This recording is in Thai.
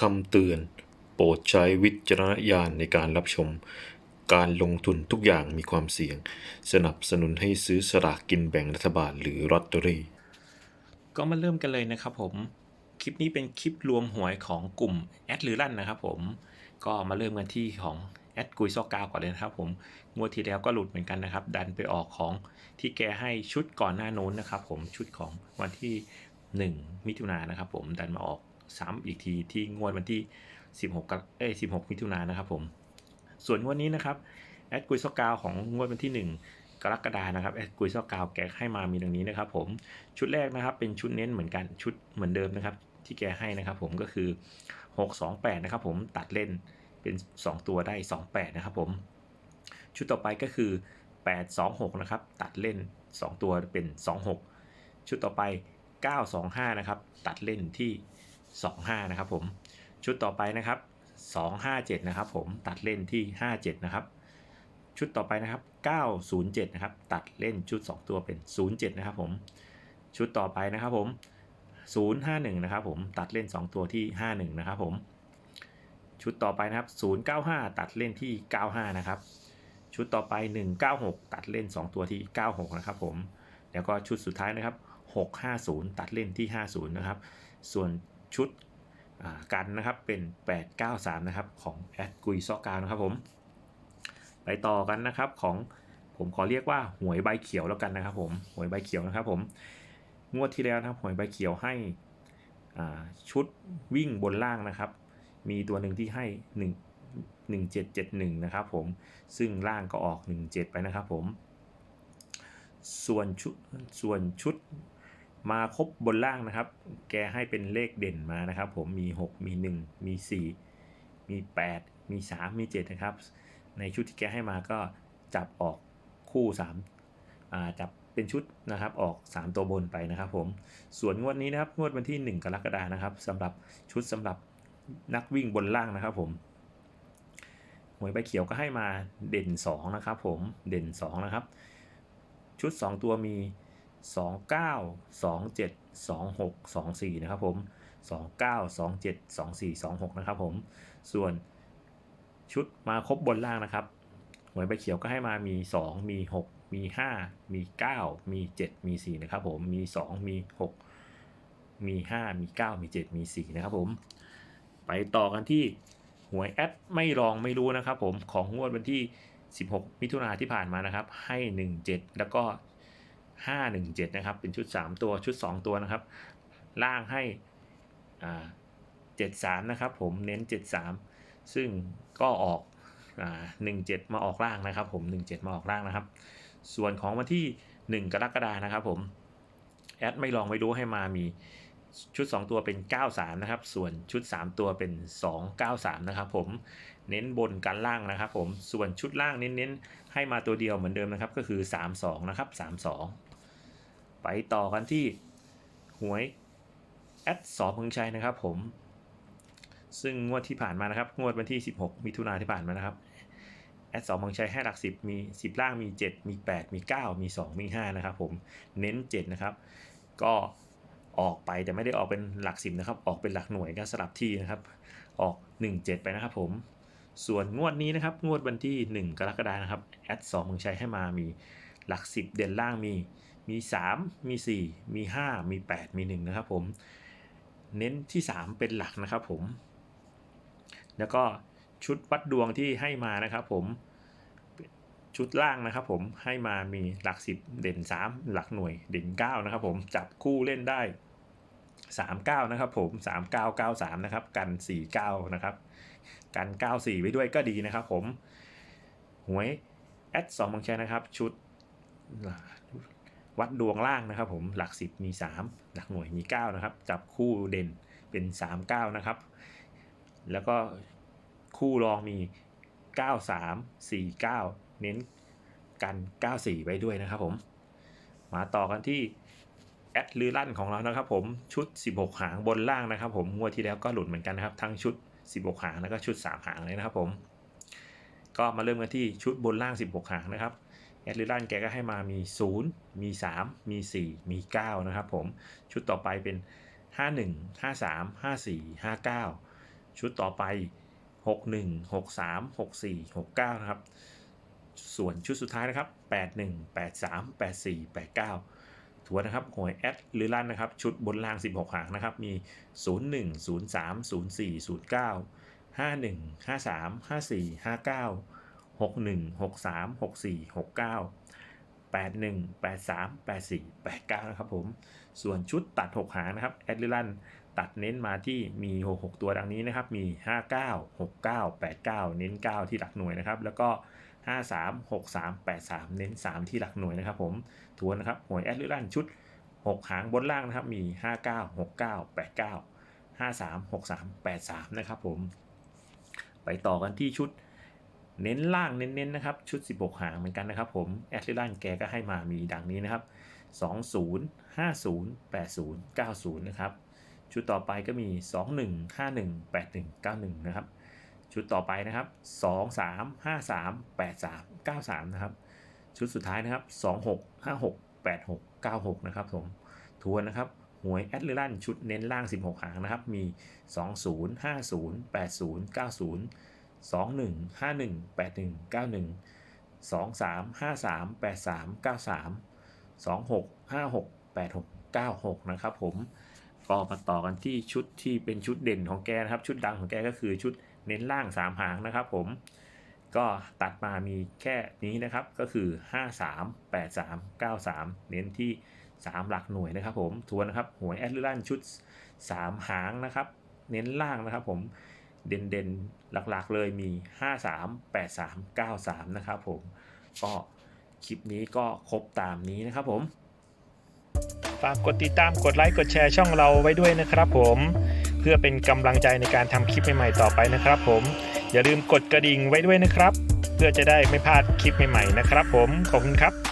คำเตือน โปรดใช้วิจารณญาณในการรับชม การลงทุนทุกอย่างมีความเสี่ยง สนับสนุนให้ซื้อสลากกินแบ่งรัฐบาลหรือลอตเตอรี่ ก็มาเริ่มกันเลยนะครับผม คลิปนี้เป็นคลิปรวมหวยของกลุ่มแอดหรือลั่นนะครับผม ก็มาเริ่มกันที่ของแอดกุยซอกาก่อนเลยนะครับผมงวดที่แล้วก็หลุดเหมือนกันนะครับ ดันไปออกของที่แกให้ชุดก่อนหน้านู้นนะครับ ผมชุดของวันที่ 1 มิถุนายนนะครับ ผมดันมาออก ซ้ำอีกทีที่งวดวันที่ 16กับเอ้ย16 มิถุนายนนะครับผมส่วนงวดนี้นะครับแอดกุยซอกกาวของงวดวันที่ 1 กรกฎานะครับแอดกุยซอกกาวแกให้มามีดังนี้นะครับผมชุดแรกนะครับเป็นชุดเน้นเหมือนกันชุดเหมือนเดิมนะครับ ที่แกให้นะครับผมก็คือ 628 นะครับผมตัดเล่นเป็น 2 ตัวได้ 28 นะครับผมชุดต่อไปก็คือ 826 นะครับ ตัดเล่น 2 ตัวเป็น 26 ชุดต่อไป 925 นะครับ ตัดเล่นที่ 25 นะครับผม ชุดต่อไปนะครับ 257 นะครับผม ตัดเล่นที่ 57 นะครับ ชุดต่อไปนะครับ 907 นะครับ ตัดเล่นชุด 2 ตัวเป็น 07 นะครับผม ชุดต่อไปนะครับผม 051 นะครับผม ตัดเล่น 2 ตัวที่ 51 นะครับผม ชุดต่อไปนะครับ 095 ตัดเล่นที่ 95 นะครับ ชุดต่อไป 196 ตัดเล่น 2 ตัวที่ 96 นะครับผม แล้วก็ชุดสุดท้ายนะครับ650 ตัดเล่นที่ 50 นะครับ ส่วน ชุดกันนะครับเป็น 893 นะครับของแอดกุยซอกาวนะครับผม ไปต่อกันนะครับของผมขอเรียกว่าหวยใบเขียวแล้วกันนะครับผมหวยใบเขียวนะครับผมงวดที่แล้วนะครับหวยใบเขียวให้ชุดวิ่งบนล่างนะครับ มีตัวหนึ่งที่ให้ 1 1771 นะครับผมซึ่งล่างก็ออก 17 ไปนะครับผม ส่วนชุดส่วนชุด มาครบบนล่างนะครับ แกให้เป็นเลขเด่นมานะครับ ผมมี 6 มี 1 มี 4 มี 8 มี 3 มี 7 นะครับ ในชุดที่แกให้มาก็จับออกคู่3อ่าจับเป็นชุดนะครับออก 3 ตัวบนไปนะครับ ผมส่วนงวดนี้นะครับงวดวันที่ 1 กรกฎานะครับสำหรับชุดสำหรับนักวิ่งบนล่างนะครับ ผมหวยใบเขียวก็ให้มาเด่น 2 นะครับ ผมเด่น 2 นะครับ ชุด 2 ตัวมี 29 27 26 24 นะครับผม 29 27 24 26 นะครับผม ส่วนชุดมาครบบนล่างนะครับหวยใบเขียวก็ให้มามี 2 มี 6 มี 5 มี 9 มี 7 มี 4 นะครับผม มี 2 มี 6 มี 5 มี 9 มี 7 มี 4 นะครับผม ไปต่อกันที่หวยแอดไม่ลองไม่รู้นะครับผมของงวดวันที่ 16 มิถุนาที่ผ่านมานะครับ ให้ 17 แล้วก็ 517 นะครับ เป็นชุด 3 ตัวชุด 2 ตัวนะครับ ล่างให้อ่า73 นะครับ ผมเน้น 73 ซึ่งก็ออกอ่า17 มาออกล่างนะครับ ผม 17 มาออกล่างนะครับ ส่วนของวันที่ 1 กรกฎานะครับ ผมแอดไม่ลองไม่รู้ให้มามีชุด 2 ตัวเป็น 93 นะครับ ส่วนชุด 3 ตัวเป็น 293 นะครับ ผมเน้นบนกันล่างนะครับ ผมส่วนชุดล่างเน้นๆให้มาตัวเดียวเหมือนเดิมนะครับ ก็คือ 32 นะครับ 32 ไปต่อกันที่หวยแอดสอพึงชัยนะครับผม ซึ่งงวดที่ผ่านมานะครับ งวดวันที่ 16 มิถุนาที่ผ่านมานะครับแอดสองบางชัยให้หลัก 10 มี 10 ล่างมี 7 มี 8 มี 9 มี 2 มี 5 นะครับผมเน้น 7 นะครับ ก็ออกไปแต่ไม่ได้ออกเป็นหลัก 10 นะครับ ออกเป็นหลักหน่วยก็สลับที่นะครับ ออก 1 7 ไปนะครับผมส่วนงวดนี้นะครับ งวดวันที่ 1 กรกฎานะครับแอดสองบางชัยให้มามี หลัก 10 เด่นล่างมีมี 3 มี 4 มี 5 มี 8 มี 1 นะครับผมเน้นที่ 3 เป็นหลักนะครับผม แล้วก็ชุดวัดดวงที่ให้มานะครับผมชุดล่างนะครับผมให้มามีหลัก 10 เด่น 3 หลักหน่วยเด่น 9 นะครับผมจับคู่เล่นได้ 39 นะครับผม 3993 นะครับ กัน 49 นะครับ กัน 94 ไว้ด้วยก็ดีนะครับผมหวยแอด2บางแชนะครับ ชุด วัดดวงล่างนะครับ ผมหลัก 10 มี 3 หลักหน่วยมี 9 นะครับ จับคู่เด่นเป็น 39 นะครับ แล้วก็คู่รองมี 93 49 เน้นกัน 94 ไว้ด้วยนะครับผม มาต่อกันที่แอดลือลั่นของเรานะครับผมชุด 16 หางบนล่างนะครับ ผมงวดที่แล้วก็หลุดเหมือนกันนะครับ ทั้งชุด 16 หางแล้วก็ชุด 3 หางเลยนะครับผม ก็มาเริ่มกันที่ชุดบนล่าง 16 หางนะครับ แอดลือลั่นแกก็ให้มามี 0 มี 3 มี 4 มี 9 นะครับผม ชุดต่อไปเป็น 51 53 54 59 ชุดต่อไป 61 63 64 69 นะครับ ส่วนชุดสุดท้ายนะครับ 81 83 84 89 ถัวนะครับหวยแอดหรือลั่นนะครับ ชุดบนล่าง 16 หางนะครับ มี 01 03 04 09 51 53 54 59 61 63 64 69 81 83 84 89 นะครับผม ส่วนชุดตัด 6 หางนะครับแอดลิลันตัดเน้นมาที่มี 66 ตัวดังนี้นะครับ มี 59 69 89 เน้น 9 ที่หลักหน่วยนะครับ แล้วก็ 53 63 83 เน้น 3 ที่หลักหน่วยนะครับผมทวนนะครับหวยแอดลิลันชุด 6 หางบนล่างนะครับ มี 59 69 89 53 63 83 นะครับผม ไปต่อกันที่ชุด เน้นล่างเน้นๆนะครับชุด 16 หางเหมือนกันนะครับผมแอดลิลันแกก็ให้มามีดังนี้นะครับ 20 50 80 90 นะครับ ชุดต่อไปก็มี 21 51 81 91 นะครับ ชุดต่อไปนะครับ 23 53 83 93 นะครับ ชุดสุดท้ายนะครับ 26 56 86 96 นะครับผมทวนนะครับหวยแอดลิลันชุดเน้นล่าง 16 หางนะครับ มี 20 50 80 90 21 51 81 91 23 53 83 93 26 56 86 96 นะครับผมก็มาต่อกันที่ชุดที่เป็นชุดเด่นของแกนะครับ ชุดดังของแกก็คือชุดเน้นล่าง 3 หางนะครับผมก็ตัดมามีแค่นี้นะครับก็คือ 53 83 93 เน้นที่ 3 หลักหน่วยนะครับผมทวนนะครับหวยแอดลิลันชุด 3 หางนะครับ เน้นล่างนะครับผม เด่นๆ หลักๆเลยมี 53 83 93 นะครับผม ก็คลิปนี้ก็ครบตามนี้นะครับผมฝากกดติดตามกดไลค์กดแชร์ช่องเราไว้ด้วยนะครับผม เพื่อเป็นกำลังใจในการทำคลิปใหม่ๆต่อไปนะครับผม อย่าลืมกดกระดิ่งไว้ด้วยนะครับ เพื่อจะได้ไม่พลาดคลิปใหม่ๆนะครับผม ขอบคุณครับ